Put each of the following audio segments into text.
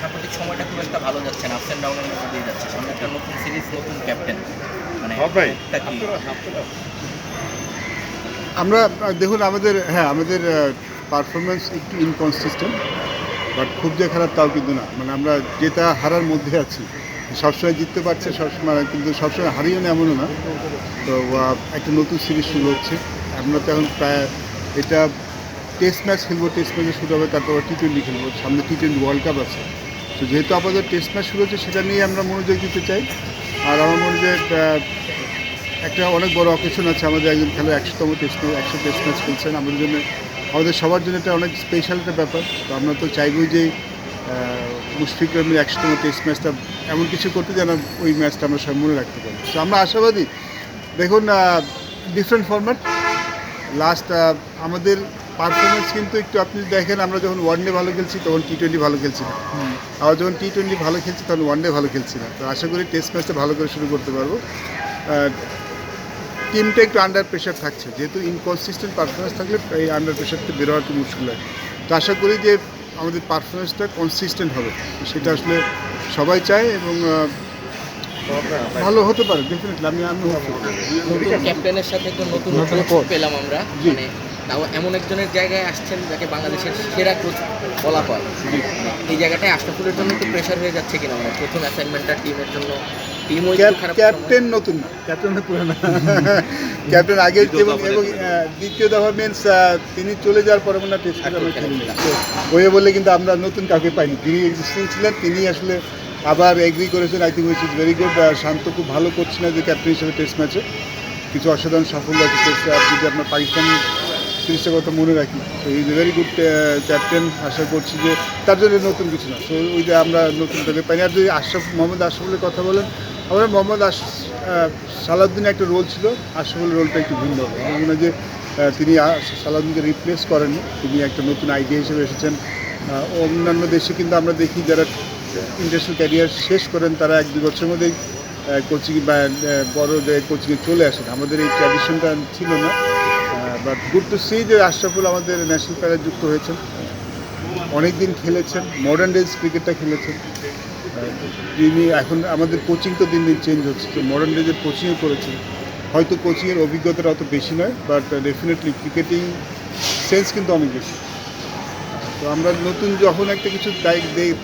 সাম্প্রতিক সময়টা খুব একটা ভালো যাচ্ছে না আপস অ্যান্ড ডাউনের মধ্যে দিয়ে যাচ্ছে। সামনে একটা নতুন সিরিজ নতুন ক্যাপ্টেন মানে কি? আমরা দেখুন আমাদের হ্যাঁ আমাদের পারফরমেন্স একটু ইনকনসিস্টেন্ট বাট খুব যে খারাপ তাও কিন্তু না। মানে আমরা যেটা হারার মধ্যে আছি সবসময় জিততে পারছে সবসময় কিন্তু সবসময় হারিও না এমনও না। তো একটা নতুন সিরিজ শুরু হচ্ছে। আমরা তো এখন প্রায় এটা টেস্ট ম্যাচ খেলব টেস্ট ম্যাচে শুরু হবে তারপর টি টোয়েন্টি খেলব। সামনে টি টোয়েন্টি ওয়ার্ল্ড কাপ আছে। তো যেহেতু আপাতত টেস্ট ম্যাচ শুরু হচ্ছে, সেটা নিয়ে আমরা মনোযোগ দিতে চাই। আর আমার মনে হয় একটা অনেক বড় অকেশন আছে আমাদের একজন খেলোয়াড় একশোতম টেস্ট একশো টেস্ট ম্যাচ খেলছেন। আমাদের জন্য, আমাদের সবার জন্য এটা অনেক স্পেশাল একটা ব্যাপার। তো আমরা তো চাইবই যে মুশফিক রহমের একশোতম টেস্ট ম্যাচটা এমন কিছু করতে যেন ওই ম্যাচটা আমরা সবাই মনে রাখতে পারি। তো আমরা আশাবাদী, দেখুন ডিফারেন্ট ফরম্যাট লাস্ট আমাদের পারফরমেন্স কিন্তু একটু আপনি দেখেন আমরা যখন ওয়ান ডে ভালো খেলছি তখন টি টোয়েন্টি ভালো খেলছি না। আবার যখন টি টোয়েন্টি ভালো খেলছি তখন ওয়ান ডে ভালো খেলছি না। তো আশা করি টেস্ট ম্যাচটা ভালো করে শুরু করতে পারব। টিমটা একটু আন্ডার প্রেশার থাকছে। যেহেতু ইনকনসিস্টেন্ট পারফরমেন্স থাকলে এই আন্ডার প্রেশারটা বেরোয়া একটু মুশকিল হয়। তো আশা করি যে আমাদের পারফরমেন্সটা কনসিস্টেন্ট হবে। সেটা আসলে সবাই চায় এবং ভালো হতে পারে ডেফিনেটলি আমি আমি নতুন ক্যাপ্টেনের সাথে তো নতুন। পেলাম আমরা। মানে তাও এমন একজনের জায়গায় আসছেন যাকে বাংলাদেশের সেরা কোচ বলা হয়। এই জায়গাটায় আশরাফুলের জন্য একটু প্রেশার হয়ে যাচ্ছে কিনা? মানে প্রথম অ্যাসাইনমেন্টটা টিমের জন্য ক্যাপ্টেন নতুন না। ক্যাপ্টেন পুরানো ক্যাপ্টেন আগে এবং এবং দ্বিতীয় দফা মিনস তিনি চলে যাওয়ার পরে মনে টেস্ট না। ওয়ে বলে কিন্তু আমরা নতুন কাউকে পাইনি। তিনি এক্সিস্টিং ছিলেন তিনি আসলে আবার এগ্রি করেছেন I think which is very good Shanto খুব ভালো করছেন যে ক্যাপ্টেন হিসেবে টেস্ট ম্যাচে কিছু অসাধারণ সাফল্য আছে। টেস্ট যদি আপনার পাকিস্তান সিরিজটার কথা মনে রাখি। তো is a very good captain আশা করছি যে তার জন্য নতুন কিছু না। তো ওই যে আমরা নতুন তাকে পাইনি। আর যদি আশরাফ মোহাম্মদ আশরাফুলের কথা বলেন আমরা মোহাম্মদ আশ আহ, সালাউদ্দিনের একটা রোল ছিল। আশরাফুলের রোলটা একটু ভিন্ন হবে। আমার মনে হয় যে তিনি সালাউদ্দিনকে রিপ্লেস করেননি। তিনি একটা নতুন আইডিয়া হিসেবে এসেছেন। অন্যান্য দেশে কিন্তু আমরা দেখি যারা ইন্টারন্যাশনাল ক্যারিয়ার শেষ করেন তারা এক দু বছরের মধ্যেই কোচিং বা বড় কোচিংয়ে চলে আসেন। আমাদের এই ট্র্যাডিশনটা ছিল না। বাট গুড টু সি যে আশরাফুল আমাদের ন্যাশনাল প্লেয়ারে যুক্ত হয়েছেন। অনেক দিন খেলেছেন মডার্ন ডেজ ক্রিকেটটা খেলেছেন। তিনি এখন আমাদের কোচিং তো দিন দিন চেঞ্জ হচ্ছে, তো মডার্ন ডেজের কোচিংও করেছেন। হয়তো কোচিংয়ের অভিজ্ঞতাটা অত বেশি নয় বাট ডেফিনেটলি ক্রিকেটিং সেন্স কিন্তু অনেক বেশি। তো আমরা নতুন যখন একটা কিছু দায় দে-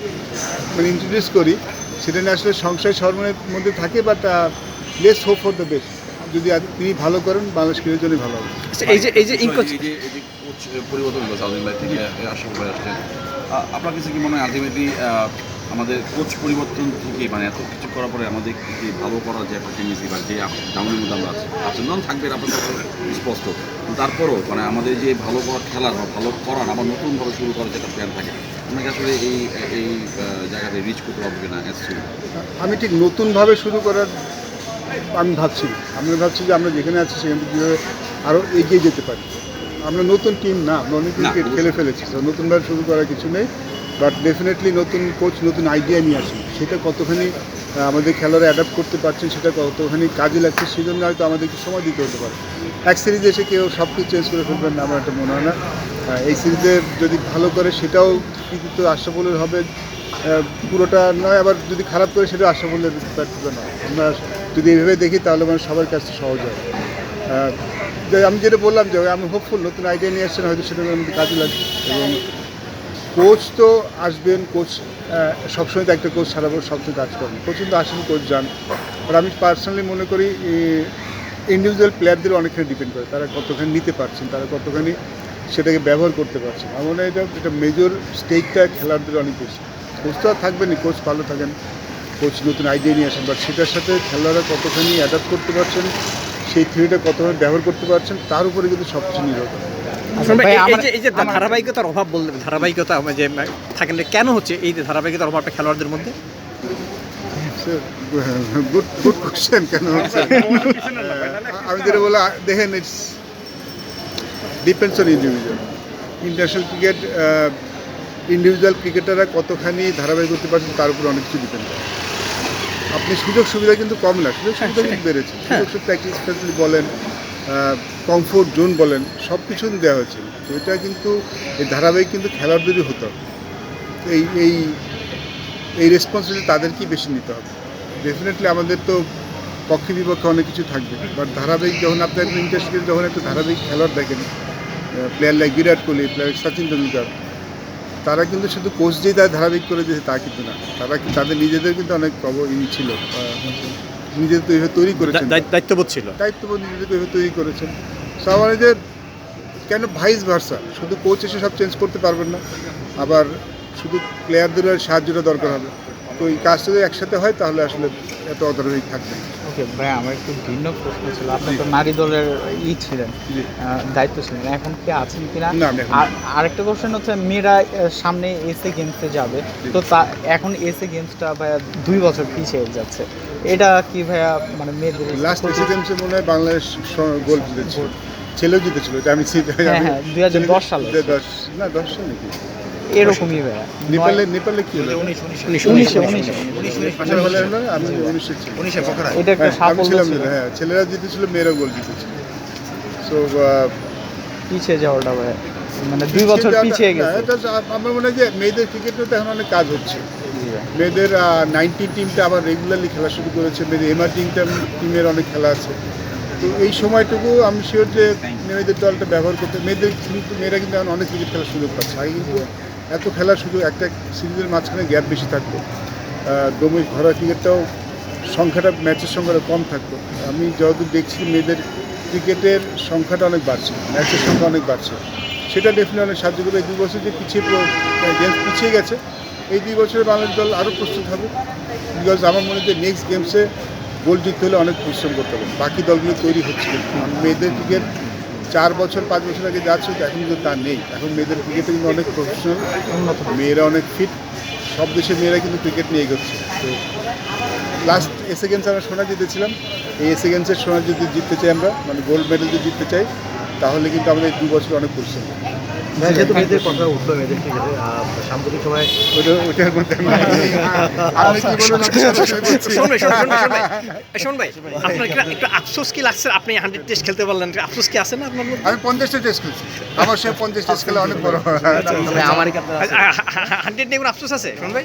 মানে ইন্ট্রোডিউস করি, সেটা নিয়ে আসলে সংশয় সরমনের মধ্যে থাকে but less hope for the best যদি তিনি ভালো করেন বাংলাদেশ ক্রিকেটের জন্যই ভালো হবে। আচ্ছা, এই যে এই যে ইনকোচ যে এই যে কোচ পরিবর্তন হলো সাউদিন ভাই থেকে আশরাফ ভাই আসছেন আপনার কাছে কি মনে হয় আলটিমেটলি আমাদের কোচ পরিবর্তন থেকে মানে এত কিছু করার পরে আমাদের যে ভালো করার যে একটা টেন্ডেন্সি বা যে ডাউনের মধ্যে আমরা আছি আচরণ থাকবে আপনার স্পষ্ট। তারপরও মানে আমাদের যে ভালো করার খেলার বা ভালো করার আবার নতুনভাবে শুরু করার যেটা প্ল্যান থাকে আপনাকে আসলে এই এই জায়গাতে রিচ করতে পারব কিনা আমি ঠিক নতুনভাবে শুরু করার আমি ভাবছি। আমি ভাবছি যে আমরা যেখানে আছি সেখান থেকে কীভাবে আরও এগিয়ে যেতে পারি। আমরা নতুন টিম না আমরা অনেক ক্রিকেট খেলে ফেলেছি। তো নতুনভাবে শুরু করার কিছু নেই বাট ডেফিনেটলি নতুন কোচ নতুন আইডিয়া নিয়ে আসেন সেটা কতখানি আমাদের খেলোয়াড় অ্যাডাপ্ট করতে পারছেন সেটা কতখানি কাজে লাগছে সেই জন্য হয়তো আমাদেরকে সময় দিতে হতে পারে। এক সিরিজে এসে কেউ সব কিছু চেঞ্জ করে ফেলবেন না আমার একটা মনে হয় না। এই সিরিজে যদি ভালো করে সেটাও কিন্তু আশাফলের হবে। পুরোটা নয় আবার যদি খারাপ করে সেটা আশাফলের ব্যর্থতা নয়। আমরা যদি এভাবে দেখি তাহলে মানে সবার কাছে সহজ হয়। আমি যেটা বললাম যে আমি হোপফুল নতুন আইডিয়া নিয়ে আসছেন, হয়তো সেটা আমাদের কাজে লাগবে। এবং কোচ তো আসবেন কোচ সবসময় তো একটা কোচ সারা বছর সবসময় কাজ করেন কোচ কিন্তু আসেন কোচ যান। আর আমি পার্সোনালি মনে করি ইন্ডিভিজুয়াল প্লেয়ারদের অনেকখানি ডিপেন্ড করে। তারা কতখানি নিতে পারছেন, তারা কতখানি সেটাকে ব্যবহার করতে পারছেন। আমার মনে হয় এটা এটা মেজর স্টেকটা খেলোয়াড়দের অনেক বেশি। কোচ তো আর থাকবেনই কোচ ভালো থাকেন। কোচ নতুন আইডিয়া নিয়ে আসেন বাট সেটার সাথে খেলোয়াড়রা কতখানি অ্যাডাপ্ট করতে পারছেন সেই থিওরিটা কতখানি ব্যবহার করতে পারছেন তার উপরে কিন্তু সব কিছু নির্ভর করে। আসলে এই- যে এই যে আমার- ধারাবাহিকতার অভাব বললেন ধারাবাহিকতা আমার যে থাকে না কেন হচ্ছে এই যে ধারাবাহিকতার অভাবটা খেলোয়াড়দের মধ্যে? গুড গুড কোশ্চেন কেন হচ্ছে? আমি যেটা বলা দেখেন it's depends on individual international cricket individual ক্রিকেটাররা কতখানি ধারাবাহিক করতে পারছেন তার উপর অনেক কিছু ডিপেন্ড করে। আপনি সুযোগ সুবিধা কিন্তু কম না সুযোগ সুবিধা কিন্তু বেড়েছে। সুযোগ প্র্যাকটিস ফ্যাসিলিটি বলেন কমফোর্ট জোন বলেন সব কিছু দেওয়া হয়েছে। তো এটা কিন্তু এই ধারাবাহিক কিন্তু খেলার যদি হতো এই এই এই রেসপন্সিবিলিটি তাদেরকেই বেশি নিতে হবে। ডেফিনেটলি আমাদের তো পক্ষে বিপক্ষে অনেক কিছু থাকবে। বাট ধারাবাহিক যখন আপনি একজন ইন্টারেস্টেড যখন একটা ধারাবাহিক খেলোয়াড় দেখেন player like Virat Kohli player Sachin Tendulkar তারা কিন্তু শুধু কোচ দিয়ে তারা ধারাবাহিক করে দিয়েছে তা কিন্তু না। তারা তাদের নিজেদের কিন্তু অনেক প্রব ই ছিল। নিজেদের তো এইভাবে তৈরি করেছেন। দায়িত্ব- দায়িত্ববোধ ছিল। দায়িত্ববোধ নিজেদেরকে এভাবে তৈরি করেছেন। সো আমাদের কেন ভাইস ভার্সা শুধু কোচ এসে সব চেঞ্জ করতে পারবেন না। আবার শুধু প্লেয়ারদের সাহায্যটা দরকার হবে। তো এই কাজটা যদি একসাথে হয় তাহলে আসলে এত অধারাবাহিক থাকবে না। ওকে ভাই আমার একটু ভিন্ন প্রশ্ন ছিল। আপনি তো নারী দলের ই ছিলেন দায়িত্ব ছিলেন। এখন কি আছেন কিনা? না, আর আরেকটা কোশ্চেন হচ্ছে মেয়েরা সামনে এসএ গেমসে যাবে। তো তা এখন এসএ গেমসটা ভাইয়া দুই বছর পিছিয়ে যাচ্ছে। এটা কি ভাইয়া মানে মেয়েদের লাস্ট এসি গেমসে মনে হয় বাংলাদেশ গোল জিতেছিল। ছেলেও জিতেছিল আমি হ্যাঁ, হ্যাঁ, 2010 সালে। দশ না দশ সাল নাকি এরকমই নেপালে নেপালে কি হলো এটা একটা হ্যাঁ, সাফল্য হ্যাঁ ছেলেরা জিতেছিল মেয়েরা গোল জিতেছিল সো পিছিয়ে যাওয়াটা মানে দুই বছর পিছিয়ে গেছে আমার মনে হয় যে মেয়েদের ক্রিকেটে তো এখন অনেক কাজ হচ্ছে মেয়েদের নাইনটিন টিমটা আবার রেগুলারলি খেলা শুরু করেছে মেয়েদের এমার্জিং টিমের অনেক খেলা আছে তো এই সময়টুকু আমি শিওর যে মেয়েদের দলটা ব্যবহার করতে মেয়েদের কিন্তু মেয়েরা কিন্তু এখন অনেক ক্রিকেট খেলার সুযোগ পাচ্ছে আগে কিন্তু এত খেলা শুধু একটা সিরিজের মাঝখানে গ্যাপ বেশি থাকতো। দমই ঘরোয়া ক্রিকেটটাও সংখ্যাটা ম্যাচের সংখ্যাটা কম থাকতো। আমি যতদূর দেখছি, মেয়েদের ক্রিকেটের সংখ্যাটা অনেক বাড়ছে ম্যাচের সংখ্যা অনেক বাড়ছে। সেটা ডেফিনেটলি অনেক সাহায্য করে এই দুই বছর যে পিছিয়ে গেমস পিছিয়ে গেছে, এই দুই বছরে বাংলাদেশ দল আরও প্রস্তুত হবে বিকজ আমার মনে হয় নেক্সট গেমসে গোল জিততে হলে অনেক পরিশ্রম করতে হবে। বাকি দলগুলো তৈরি হচ্ছে। মেয়েদের ক্রিকেট চার বছর, পাঁচ বছর আগে যাচ্ছে এখন কিন্তু তা নেই। এখন মেয়েদের ক্রিকেটে কিন্তু অনেক প্রফেশনাল মেয়েরা অনেক ফিট সব দেশের মেয়েরা কিন্তু ক্রিকেট নিয়ে এগোচ্ছে। তো লাস্ট এসে গেমস আমরা সোনা জিতেছিলাম। এই এসে গেমসের সোনা যদি জিততে চাই আমরা মানে গোল্ড মেডেল যদি জিততে চাই, তাহলে কিন্তু আমাদের দু বছর অনেক পরিশ্রম। যেহেতু মেয়েদের কথা উঠল মেয়েদের সাম্প্রতিক সময় মধ্যে শোন ভাই আপনার একটু আফসোস কি লাগছে আপনি হান্ড্রেড টেস্ট খেলতে পারলেন আফসোস কি আছে না আপনার আমি পঞ্চাশটা টেস্ট খেলছি আমার সে পঞ্চাশ টেস্ট খেলা অনেক বড় আমার হান্ড্রেড নিয়ে আফসোস আছে শোন ভাই